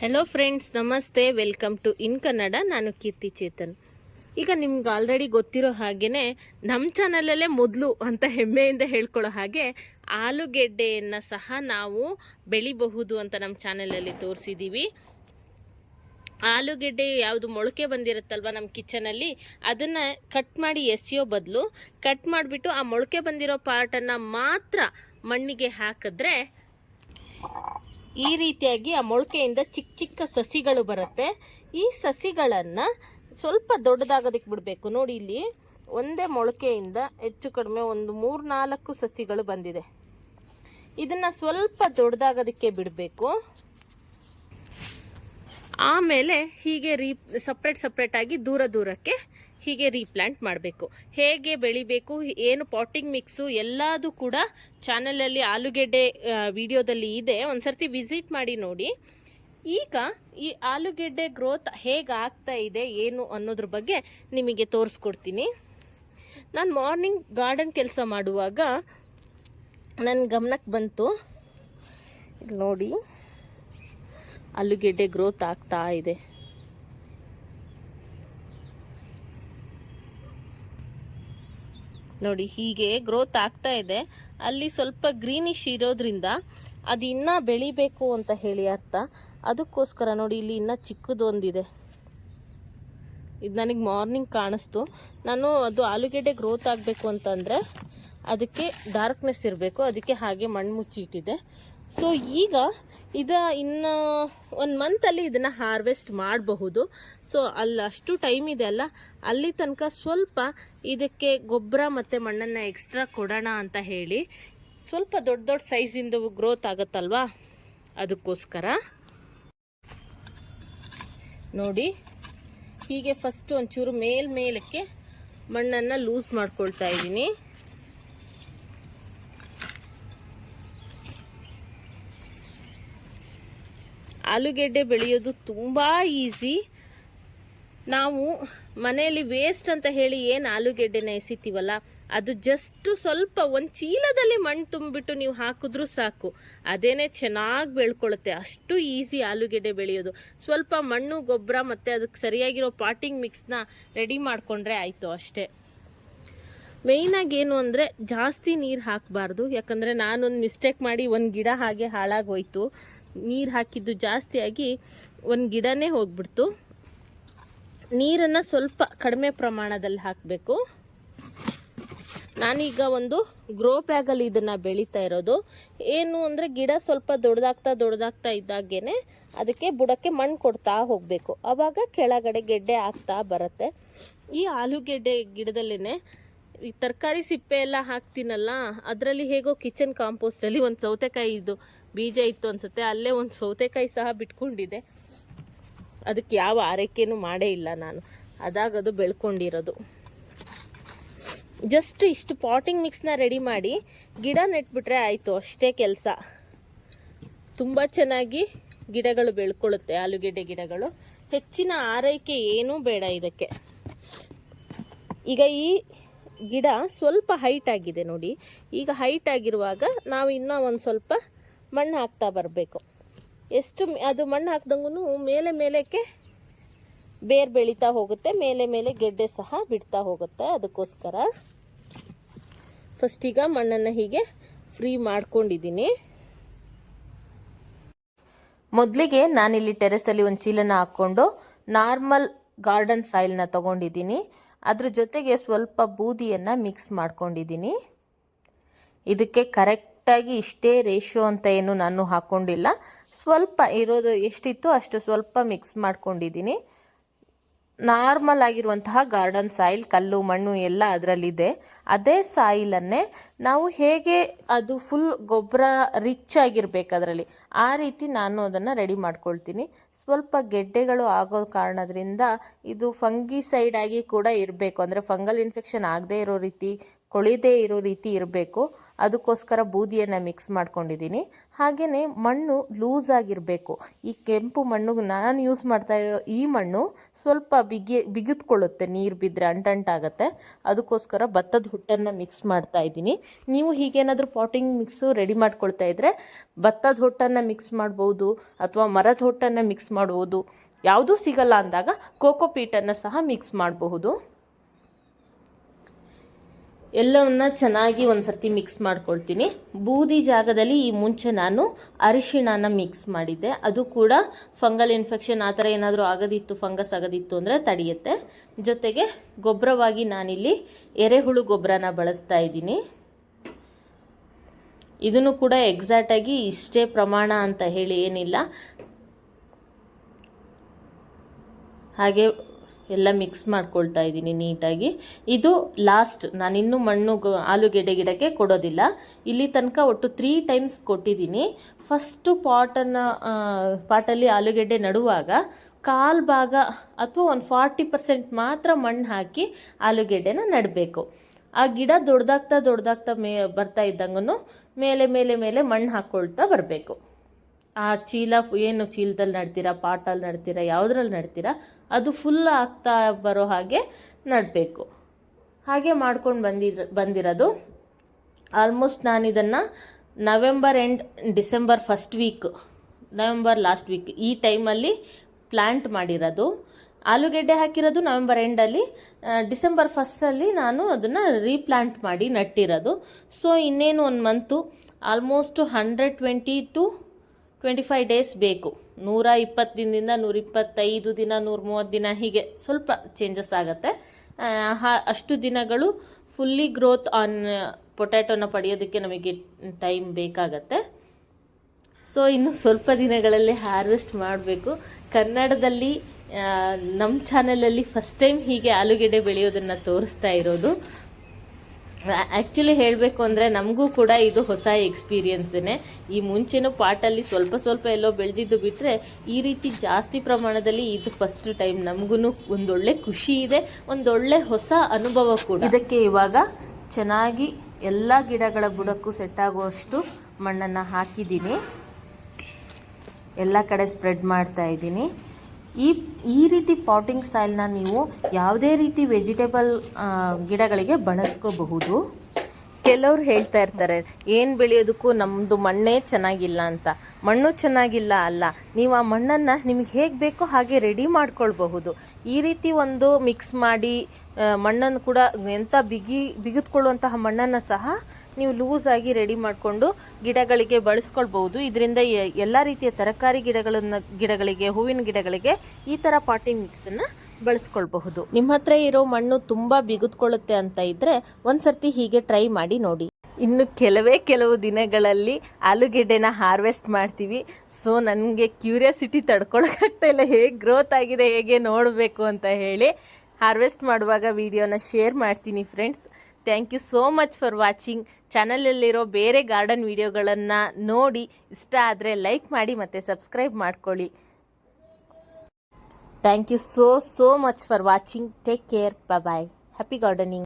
Hello friends ನಮಸ್ತೆ. Welcome to in Kannada ನಾನು ಕೀರ್ತಿ ಚೇತನ್. ಈಗ ನಿಮ್ಗೆ ಆಲ್ರೆಡಿ ಗೊತ್ತಿರೋ ಹಾಗೆಯೇ ನಮ್ಮ ಚಾನಲಲ್ಲೇ ಮೊದಲು ಅಂತ ಹೆಮ್ಮೆಯಿಂದ ಹೇಳ್ಕೊಳ್ಳೋ ಹಾಗೆ ಆಲೂಗೆಡ್ಡೆಯನ್ನು ಸಹ ನಾವು ಬೆಳಿಬಹುದು ಅಂತ ನಮ್ಮ ಚಾನಲಲ್ಲಿ ತೋರಿಸಿದ್ದೀವಿ ಆಲೂಗೆಡ್ಡೆ ಯಾವುದು ಮೊಳಕೆ ಬಂದಿರುತ್ತಲ್ವ ನಮ್ಮ ಕಿಚನಲ್ಲಿ ಅದನ್ನು ಕಟ್ ಮಾಡಿ ಎಸೆಯೋ ಬದಲು. ಕಟ್ ಮಾಡಿಬಿಟ್ಟು ಆ ಮೊಳಕೆ ಬಂದಿರೋ ಪಾರ್ಟನ್ನು ಮಾತ್ರ ಮಣ್ಣಿಗೆ ಹಾಕಿದ್ರೆ ಈ ರೀತಿಯಾಗಿ ಆ ಮೊಳಕೆಯಿಂದ ಚಿಕ್ಕ ಚಿಕ್ಕ ಸಸಿಗಳು ಬರುತ್ತೆ. ಈ ಸಸಿಗಳನ್ನು ಸ್ವಲ್ಪ ದೊಡ್ಡದಾಗೋದಕ್ಕೆ ಬಿಡಬೇಕು. ನೋಡಿ ಇಲ್ಲಿ ಒಂದೇ ಮೊಳಕೆಯಿಂದ ಹೆಚ್ಚು ಕಡಿಮೆ ಒಂದು ಮೂರು ನಾಲ್ಕು ಸಸಿಗಳು ಬಂದಿದೆ. ಇದನ್ನು ಸ್ವಲ್ಪ ದೊಡ್ಡದಾಗೋದಕ್ಕೆ ಬಿಡಬೇಕು. ಆಮೇಲೆ ಹೀಗೆ ರೀ ಸಪ್ರೇಟ್ ಸಪ್ರೇಟಾಗಿ ದೂರ, ದೂರಕ್ಕೆ ಹೀಗೆ ರೀಪ್ಲಾಂಟ್ ಮಾಡಬೇಕು. ಹೇಗೆ ಬೆಳಿಬೇಕು, ಏನು ಪಾಟಿಂಗ್ ಮಿಕ್ಸು ಎಲ್ಲದೂ ಕೂಡ ಚಾನಲಲ್ಲಿ ಆಲೂಗೆಡ್ಡೆ ವಿಡಿಯೋದಲ್ಲಿ ಇದೆ. ಒಂದು ಸರ್ತಿ ವಿಸಿಟ್ ಮಾಡಿ ನೋಡಿ. ಈಗ ಈ ಆಲೂಗೆಡ್ಡೆ ಗ್ರೋತ್ ಹೇಗೆ ಆಗ್ತಾ ಇದೆ, ಏನು ಅನ್ನೋದ್ರ ಬಗ್ಗೆ ನಿಮಗೆ ತೋರಿಸ್ಕೊಡ್ತೀನಿ. ನಾನು ಮಾರ್ನಿಂಗ್ ಗಾರ್ಡನ್ ಕೆಲಸ ಮಾಡುವಾಗ ನನ್ನ ಗಮನಕ್ಕೆ ಬಂತು. ನೋಡಿ, ಆಲೂಗೆಡ್ಡೆ ಗ್ರೋತ್ ಆಗ್ತಾ ಇದೆ. ನೋಡಿ, ಹೀಗೆ ಗ್ರೋತ್ ಆಗ್ತಾ ಇದೆ. ಅಲ್ಲಿ ಸ್ವಲ್ಪ ಗ್ರೀನಿಶ್ ಇರೋದ್ರಿಂದ ಅದು ಇನ್ನೂ ಬೆಳಿಬೇಕು ಅಂತ ಹೇಳಿ ಅರ್ಥ. ಅದಕ್ಕೋಸ್ಕರ ನೋಡಿ, ಇಲ್ಲಿ ಇನ್ನೂ ಚಿಕ್ಕದೊಂದಿದೆ. ಇದು ನನಗೆ ಮಾರ್ನಿಂಗ್ ಕಾಣಿಸ್ತು. ನಾನು ಅದು ಆಲೂಗೆಡ್ಡೆ ಗ್ರೋತ್ ಆಗಬೇಕು ಅಂತಂದರೆ ಅದಕ್ಕೆ ಡಾರ್ಕ್ನೆಸ್ ಇರಬೇಕು. ಅದಕ್ಕೆ ಹಾಗೆ ಮಣ್ಣು ಮುಚ್ಚಿಟ್ಟಿದೆ ಸೊ ಈಗ ಇದ ಇನ್ನು ಒಂದು ಮಂತಲ್ಲಿ ಇದನ್ನು ಹಾರ್ವೆಸ್ಟ್ ಮಾಡಬಹುದು. ಸೊ ಅಲ್ಲಿ ಅಷ್ಟು ಟೈಮ್ ಇದೆ ಅಲ್ಲ. ಅಲ್ಲಿ ತನಕ ಸ್ವಲ್ಪ ಇದಕ್ಕೆ ಗೊಬ್ಬರ ಮತ್ತು ಮಣ್ಣನ್ನು ಎಕ್ಸ್ಟ್ರಾ ಕೊಡೋಣ ಅಂತ ಹೇಳಿ ಸ್ವಲ್ಪ ದೊಡ್ಡ ದೊಡ್ಡ ಸೈಜಿಂದ ಗ್ರೋತ್ ಆಗುತ್ತಲ್ವಾ? ಅದಕ್ಕೋಸ್ಕರ. ನೋಡಿ, ಹೀಗೆ ಫಸ್ಟ್ ಒಂಚೂರು ಮೇಲ್ಮೇಲಕ್ಕೆ ಮಣ್ಣನ್ನು ಲೂಸ್ ಮಾಡ್ಕೊಳ್ತಾ ಇದ್ದೀನಿ. ಆಲೂಗೆಡ್ಡೆ ಬೆಳೆಯೋದು ತುಂಬ ಈಸಿ ನಾವು ಮನೆಯಲ್ಲಿ ವೇಸ್ಟ್ ಅಂತ ಹೇಳಿ ಏನು ಆಲೂಗೆಡ್ಡೆನ ಎಸಿತೀವಲ್ಲ, ಅದು ಜಸ್ಟ್ ಸ್ವಲ್ಪ ಒಂದು ಚೀಲದಲ್ಲಿ ಮಣ್ಣು ತುಂಬಿಬಿಟ್ಟು ನೀವು ಹಾಕಿದ್ರೂ ಸಾಕು. ಅದೇನೆ ಚೆನ್ನಾಗಿ ಬೆಳ್ಕೊಳ್ಳುತ್ತೆ ಅಷ್ಟು ಈಸಿ ಆಲೂಗೆಡ್ಡೆ ಬೆಳೆಯೋದು. ಸ್ವಲ್ಪ ಮಣ್ಣು, ಗೊಬ್ಬರ ಮತ್ತು ಅದಕ್ಕೆ ಸರಿಯಾಗಿರೋ ಪಾಟಿಂಗ್ ಮಿಕ್ಸ್ನ ರೆಡಿ ಮಾಡಿಕೊಂಡ್ರೆ ಆಯಿತು ಅಷ್ಟೇ. ಮೇಯ್ನಾಗಿ ಏನು ಅಂದರೆ ಜಾಸ್ತಿ ನೀರು ಹಾಕಬಾರ್ದು, ಯಾಕಂದರೆ ನಾನೊಂದು ಮಿಸ್ಟೇಕ್ ಮಾಡಿ ಒಂದು ಗಿಡ ಹಾಗೆ ಹಾಳಾಗೋಯ್ತು ನೀರು ಹಾಕಿದ್ದು ಜಾಸ್ತಿಯಾಗಿ ಒಂದು ಗಿಡನೇ ಹೋಗ್ಬಿಡ್ತು. ನೀರನ್ನು ಸ್ವಲ್ಪ ಕಡಿಮೆ ಪ್ರಮಾಣದಲ್ಲಿ ಹಾಕಬೇಕು. ನಾನೀಗ ಒಂದು ಗ್ರೋ ಬ್ಯಾಗಲ್ಲಿ ಇದನ್ನು ಬೆಳೀತಾ ಇರೋದು. ಏನು ಅಂದರೆ ಗಿಡ ಸ್ವಲ್ಪ ದೊಡ್ಡದಾಗ್ತಾ ದೊಡ್ಡದಾಗ್ತಾ ಇದ್ದಾಗೇ ಅದಕ್ಕೆ ಬುಡಕ್ಕೆ ಮಣ್ಣು ಕೊಡ್ತಾ ಹೋಗಬೇಕು. ಆವಾಗ ಕೆಳಗಡೆ ಗೆಡ್ಡೆ ಆಗ್ತಾ ಬರುತ್ತೆ. ಈ ಆಲೂಗೆಡ್ಡೆ ಗಿಡದಲ್ಲೇ ಈ ತರಕಾರಿ ಸಿಪ್ಪೆ ಎಲ್ಲ ಹಾಕ್ತೀನಲ್ಲ, ಅದರಲ್ಲಿ ಹೇಗೋ ಕಿಚನ್ ಕಾಂಪೋಸ್ಟಲ್ಲಿ ಒಂದು ಸೌತೆಕಾಯಿ ಇದು ಬೀಜ ಇತ್ತು ಅನ್ಸುತ್ತೆ. ಅಲ್ಲೇ ಒಂದು ಸೌತೆಕಾಯಿ ಸಹ ಬಿಟ್ಕೊಂಡಿದೆ ಅದಕ್ಕೆ ಯಾವ ಆರೈಕೆನೂ ಮಾಡೇ ಇಲ್ಲ ನಾನು. ಅದಾಗದು ಬೆಳ್ಕೊಂಡಿರೋದು. ಜಸ್ಟ್ ಇಷ್ಟು ಪಾಟಿಂಗ್ ಮಿಕ್ಸ್ನ ರೆಡಿ ಮಾಡಿ ಗಿಡ ನೆಟ್ಬಿಟ್ರೆ ಆಯಿತು, ಅಷ್ಟೇ ಕೆಲಸ. ತುಂಬ ಚೆನ್ನಾಗಿ ಗಿಡಗಳು ಬೆಳ್ಕೊಳ್ಳುತ್ತೆ, ಆಲೂಗೆಡ್ಡೆ ಗಿಡಗಳು. ಹೆಚ್ಚಿನ ಆರೈಕೆ ಏನೂ ಬೇಡ ಇದಕ್ಕೆ. ಈಗ ಈ ಗಿಡ ಸ್ವಲ್ಪ ಹೈಟ್ ಆಗಿದೆ ನೋಡಿ. ಈಗ ಹೈಟ್ ಆಗಿರುವಾಗ ನಾವು ಇನ್ನೂ ಒಂದು ಸ್ವಲ್ಪ ಮಣ್ಣು ಹಾಕ್ತಾ ಬರಬೇಕು. ಎಷ್ಟು ಅದು ಮಣ್ಣು ಹಾಕ್ದಂಗೂ ಮೇಲೆ ಮೇಲಕ್ಕೆ ಬೇರ್ ಬೆಳೀತಾ ಹೋಗುತ್ತೆ, ಮೇಲೆ ಮೇಲೆ ಗೆಡ್ಡೆ ಸಹ ಬಿಡ್ತಾ ಹೋಗುತ್ತೆ ಅದಕ್ಕೋಸ್ಕರ. ಫಸ್ಟ್ ಈಗ ಮಣ್ಣನ್ನು ಹೀಗೆ ಫ್ರೀ ಮಾಡ್ಕೊಂಡಿದ್ದೀನಿ. ಮೊದಲಿಗೆ ನಾನಿಲ್ಲಿ ಟೆರೆಸಲ್ಲಿ ಒಂದು ಚೀಲನ ಹಾಕ್ಕೊಂಡು ನಾರ್ಮಲ್ ಗಾರ್ಡನ್ ಸಾಯಿಲ್ನ ತೊಗೊಂಡಿದ್ದೀನಿ. ಅದ್ರ ಜೊತೆಗೆ ಸ್ವಲ್ಪ ಬೂದಿಯನ್ನು ಮಿಕ್ಸ್ ಮಾಡ್ಕೊಂಡಿದ್ದೀನಿ. ಇದಕ್ಕೆ ಕರೆಕ್ಟಾಗಿ ಇಷ್ಟೇ ರೇಷೋ ಅಂತ ಏನು ನಾನು ಹಾಕ್ಕೊಂಡಿಲ್ಲ ಸ್ವಲ್ಪ ಇರೋದು ಎಷ್ಟಿತ್ತು ಅಷ್ಟು ಸ್ವಲ್ಪ ಮಿಕ್ಸ್ ಮಾಡ್ಕೊಂಡಿದ್ದೀನಿ. ನಾರ್ಮಲ್ ಆಗಿರುವಂತಹ ಗಾರ್ಡನ್ ಸಾಯಿಲ್, ಕಲ್ಲು, ಮಣ್ಣು ಎಲ್ಲ ಅದರಲ್ಲಿದೆ. ಅದೇ ಸಾಯಿಲನ್ನೇ ನಾವು ಹೇಗೆ ಅದು ಫುಲ್ ಗೊಬ್ಬರ ರಿಚ್ ಆಗಿರ್ಬೇಕು ಅದರಲ್ಲಿ, ಆ ರೀತಿ ನಾನು ಅದನ್ನು ರೆಡಿ ಮಾಡ್ಕೊಳ್ತೀನಿ. ಸ್ವಲ್ಪ ಗೆಡ್ಡೆಗಳು ಆಗೋ ಕಾರಣದಿಂದ ಇದು ಫಂಗಿಸೈಡ್ ಆಗಿ ಕೂಡ ಇರಬೇಕು. ಅಂದರೆ ಫಂಗಲ್ ಇನ್ಫೆಕ್ಷನ್ ಆಗದೇ ಇರೋ ರೀತಿ, ಕೊಳಿದೇ ಇರೋ ರೀತಿ ಇರಬೇಕು. ಅದಕ್ಕೋಸ್ಕರ ಬೂದಿಯನ್ನು ಮಿಕ್ಸ್ ಮಾಡ್ಕೊಂಡಿದ್ದೀನಿ. ಹಾಗೆಯೇ ಮಣ್ಣು ಲೂಸ್ ಆಗಿರಬೇಕು. ಈ ಕೆಂಪು ಮಣ್ಣು ನಾನು ಯೂಸ್ ಮಾಡ್ತಾ ಇರೋ ಈ ಮಣ್ಣು ಸ್ವಲ್ಪ ಬಿಗಿ, ಬಿಗಿದ್ಕೊಳ್ಳುತ್ತೆ. ನೀರು ಬಿದ್ದರೆ ಅಂಟಂಟಾಗತ್ತೆ. ಅದಕ್ಕೋಸ್ಕರ ಭತ್ತದ ಹುಟ್ಟನ್ನು ಮಿಕ್ಸ್ ಮಾಡ್ತಾ ಇದ್ದೀನಿ. ನೀವು ಹೀಗೇನಾದರೂ ಪಾಟಿಂಗ್ ಮಿಕ್ಸು ರೆಡಿ ಮಾಡ್ಕೊಳ್ತಾ ಇದ್ದರೆ ಭತ್ತದ ಹೊಟ್ಟನ್ನು ಮಿಕ್ಸ್ ಮಾಡ್ಬೋದು ಅಥವಾ ಮರದ ಹೊಟ್ಟನ್ನು ಮಿಕ್ಸ್ ಮಾಡ್ಬೋದು. ಯಾವುದೂ ಸಿಗಲ್ಲ ಅಂದಾಗ ಕೋಕೋ ಪೀಟನ್ನು ಸಹ ಮಿಕ್ಸ್ ಮಾಡಬಹುದು. ಎಲ್ಲವನ್ನ ಚೆನ್ನಾಗಿ ಒಂದು ಸರ್ತಿ ಮಿಕ್ಸ್ ಮಾಡ್ಕೊಳ್ತೀನಿ. ಬೂದಿ ಜಾಗದಲ್ಲಿ ಈ ಮುಂಚೆ ನಾನು ಅರಿಶಿಣನ ಮಿಕ್ಸ್ ಮಾಡಿದ್ದೆ. ಅದು ಕೂಡ ಫಂಗಲ್ ಇನ್ಫೆಕ್ಷನ್ ಆ ಥರ ಏನಾದರೂ ಆಗದಿತ್ತು ಫಂಗಸ್ ಆಗದಿತ್ತು ಅಂದರೆ ತಡೆಯುತ್ತೆ. ಜೊತೆಗೆ ಗೊಬ್ಬರವಾಗಿ ನಾನಿಲ್ಲಿ ಎರೆಹುಳು ಗೊಬ್ಬರನ ಬಳಸ್ತಾ ಇದ್ದೀನಿ. ಇದನ್ನು ಕೂಡ ಎಕ್ಸಾಕ್ಟಾಗಿ ಇಷ್ಟೇ ಪ್ರಮಾಣ ಅಂತ ಹೇಳಿ ಏನಿಲ್ಲ. ಹಾಗೆ ಎಲ್ಲ ಮಿಕ್ಸ್ ಮಾಡ್ಕೊಳ್ತಾ ಇದ್ದೀನಿ ನೀಟಾಗಿ. ಇದು ಲಾಸ್ಟ್ ನಾನಿನ್ನೂ ಮಣ್ಣು ಆಲೂಗೆಡ್ಡೆ ಗಿಡಕ್ಕೆ ಕೊಡೋದಿಲ್ಲ. ಇಲ್ಲಿ ತನಕ ಒಟ್ಟು ತ್ರೀ ಟೈಮ್ಸ್ ಕೊಟ್ಟಿದ್ದೀನಿ. ಫಸ್ಟು ಪಾಟನ್ನು ಪಾಟಲ್ಲಿ ಆಲೂಗೆಡ್ಡೆ ನಡುವಾಗ ಕಾಲು ಭಾಗ ಅಥವಾ ಒಂದು ಫಾರ್ಟಿ ಪರ್ಸೆಂಟ್ ಮಾತ್ರ ಮಣ್ಣು ಹಾಕಿ ಆಲೂಗೆಡ್ಡೆನ ನೆಡಬೇಕು. ಆ ಗಿಡ ದೊಡ್ಡದಾಗ್ತಾ ದೊಡ್ಡದಾಗ್ತಾ ಮೇ, ಬರ್ತಾ ಇದ್ದಂಗೂ ಮೇಲೆ ಮೇಲೆ ಮೇಲೆ ಮಣ್ಣು ಹಾಕ್ಕೊಳ್ತಾ ಬರಬೇಕು. ಆ ಚೀಲ ಏನು ಚೀಲದಲ್ಲಿ ನಡ್ತೀರಾ ಪಾಟಲ್ಲಿ ನಡ್ತೀರಾ, ಯಾವುದ್ರಲ್ಲಿ ನಡ್ತೀರಾ, ಅದು ಫುಲ್ ಆಗ್ತಾ ಬರೋ ಹಾಗೆ ನಡಬೇಕು. ಹಾಗೆ ಮಾಡ್ಕೊಂಡು ಬಂದಿರ ಬಂದಿರೋದು. ಆಲ್ಮೋಸ್ಟ್ ನಾನು ಇದನ್ನು November end December first week November last week ಈ ಟೈಮಲ್ಲಿ ಪ್ಲ್ಯಾಂಟ್ ಮಾಡಿರೋದು. ಆಲೂಗೆಡ್ಡೆ ಹಾಕಿರೋದು ನವೆಂಬರ್ ಎಂಡಲ್ಲಿ ಡಿಸೆಂಬರ್ ಫಸ್ಟಲ್ಲಿ ನಾನು ಅದನ್ನು ರೀಪ್ಲ್ಯಾಂಟ್ ಮಾಡಿ ನಟ್ಟಿರೋದು. ಸೊ ಇನ್ನೇನು ಒಂದು month almost hundred twenty to twenty five days ಬೇಕು. ನೂರ ಇಪ್ಪತ್ತು ದಿನದಿಂದ ನೂರ ಇಪ್ಪತ್ತೈದು ದಿನ ನೂರ ಮೂವತ್ತು ದಿನ ಹೀಗೆ ಸ್ವಲ್ಪ ಚೇಂಜಸ್ ಆಗುತ್ತೆ. ಅಷ್ಟು ದಿನಗಳು ಫುಲ್ಲಿ ಗ್ರೋತ್ ಆನ್ ಪೊಟ್ಯಾಟೋನ ಪಡೆಯೋದಕ್ಕೆ ನಮಗೆ ಟೈಮ್ ಬೇಕಾಗತ್ತೆ. ಸೊ ಇನ್ನು ಸ್ವಲ್ಪ ದಿನಗಳಲ್ಲಿ ಹಾರ್ವೆಸ್ಟ್ ಮಾಡಬೇಕು. ಕನ್ನಡದಲ್ಲಿ ನಮ್ಮ ಚಾನಲಲ್ಲಿ ಫಸ್ಟ್ ಟೈಮ್ ಹೀಗೆ ಆಲೂಗೆಡ್ಡೆ ಬೆಳೆಯೋದನ್ನು ತೋರಿಸ್ತಾ ಇರೋದು. ಆ್ಯಕ್ಚುಲಿ ಹೇಳಬೇಕು ಅಂದರೆ ನಮಗೂ ಕೂಡ ಇದು ಹೊಸ ಎಕ್ಸ್ಪೀರಿಯನ್ಸೇ ಈ ಮುಂಚೆನೂ ಪಾಟಲ್ಲಿ ಸ್ವಲ್ಪ ಸ್ವಲ್ಪ ಎಲ್ಲೋ ಬೆಳೆದಿದ್ದು ಬಿಟ್ಟರೆ ಈ ರೀತಿ ಜಾಸ್ತಿ ಪ್ರಮಾಣದಲ್ಲಿ ಇದು ಫಸ್ಟ್ ಟೈಮ್ ನಮಗೂ ಒಂದೊಳ್ಳೆ ಖುಷಿ ಇದೆ, ಒಂದೊಳ್ಳೆ ಹೊಸ ಅನುಭವ ಕೂಡ. ಇದಕ್ಕೆ ಇವಾಗ ಚೆನ್ನಾಗಿ ಎಲ್ಲ ಗಿಡಗಳ ಬುಡಕ್ಕೂ ಸೆಟ್ ಆಗುವಷ್ಟು ಮಣ್ಣನ್ನು ಹಾಕಿದ್ದೀನಿ. ಎಲ್ಲ ಕಡೆ ಸ್ಪ್ರೆಡ್ ಮಾಡ್ತಾ ಇದ್ದೀನಿ. ಈ ಈ ರೀತಿ ಪಾಟಿಂಗ್ ಸಾಯಿಲ್ನ ನೀವು ಯಾವುದೇ ರೀತಿ ವೆಜಿಟೇಬಲ್ ಗಿಡಗಳಿಗೆ ಬಳಸ್ಕೋಬಹುದು. ಕೆಲವ್ರು ಹೇಳ್ತಾ ಇರ್ತಾರೆ, ಏನು ಬೆಳೆಯೋದಕ್ಕೂ ನಮ್ಮದು ಮಣ್ಣೇ ಚೆನ್ನಾಗಿಲ್ಲ ಅಂತ. ಮಣ್ಣು ಚೆನ್ನಾಗಿಲ್ಲ ಅಲ್ಲ, ನೀವು ಆ ಮಣ್ಣನ್ನು ನಿಮಗೆ ಹೇಗೆ ಬೇಕೋ ಹಾಗೆ ರೆಡಿ ಮಾಡ್ಕೊಳ್ಬಹುದು. ಈ ರೀತಿ ಒಂದು ಮಿಕ್ಸ್ ಮಾಡಿ ಮಣ್ಣನ್ನು ಕೂಡ ಎಂಥ ಬಿಗಿ, ಬಿಗಿದ್ಕೊಳ್ಳುವಂತಹ ಮಣ್ಣನ್ನು ಸಹ ನೀವು ಲೂಸಾಗಿ ರೆಡಿ ಮಾಡಿಕೊಂಡು ಗಿಡಗಳಿಗೆ ಬಳಸ್ಕೊಳ್ಬಹುದು. ಇದರಿಂದ ಎಲ್ಲ ರೀತಿಯ ತರಕಾರಿ ಗಿಡಗಳನ್ನ, ಗಿಡಗಳಿಗೆ, ಹೂವಿನ ಗಿಡಗಳಿಗೆ ಈ ಥರ ಪಾಟಿಂಗ್ ಮಿಕ್ಸನ್ನು ಬಳಸ್ಕೊಳ್ಬಹುದು. ನಿಮ್ಮ ಹತ್ರ ಇರೋ ಮಣ್ಣು ತುಂಬ ಬಿಗುತ್ಕೊಳ್ಳುತ್ತೆ ಅಂತ ಇದ್ದರೆ ಒಂದ್ಸರ್ತಿ ಹೀಗೆ ಟ್ರೈ ಮಾಡಿ ನೋಡಿ. ಇನ್ನು ಕೆಲವೇ ಕೆಲವು ದಿನಗಳಲ್ಲಿ ಆಲೂಗೆಡ್ಡೆನ ಹಾರ್ವೆಸ್ಟ್ ಮಾಡ್ತೀವಿ. ಸೊ ನನಗೆ ಕ್ಯೂರಿಯಾಸಿಟಿ ತಡ್ಕೊಳಕ್ಕಾಗ್ತಾ ಇಲ್ಲ. ಹೇಗೆ ಗ್ರೋತ್ ಆಗಿದೆ, ಹೇಗೆ ನೋಡಬೇಕು ಅಂತ ಹೇಳಿ ಹಾರ್ವೆಸ್ಟ್ ಮಾಡುವಾಗ ವಿಡಿಯೋನ ಶೇರ್ ಮಾಡ್ತೀನಿ friends. Thank you so much for watching ಚಾನಲಲ್ಲಿರೋ ಬೇರೆ ಗಾರ್ಡನ್ ವಿಡಿಯೋಗಳನ್ನು ನೋಡಿ. ಇಷ್ಟ ಆದರೆ ಲೈಕ್ ಮಾಡಿ ಮತ್ತು ಸಬ್ಸ್ಕ್ರೈಬ್ ಮಾಡ್ಕೊಳ್ಳಿ. Thank you so, so much for watching. Take care. Bye-bye. Happy gardening.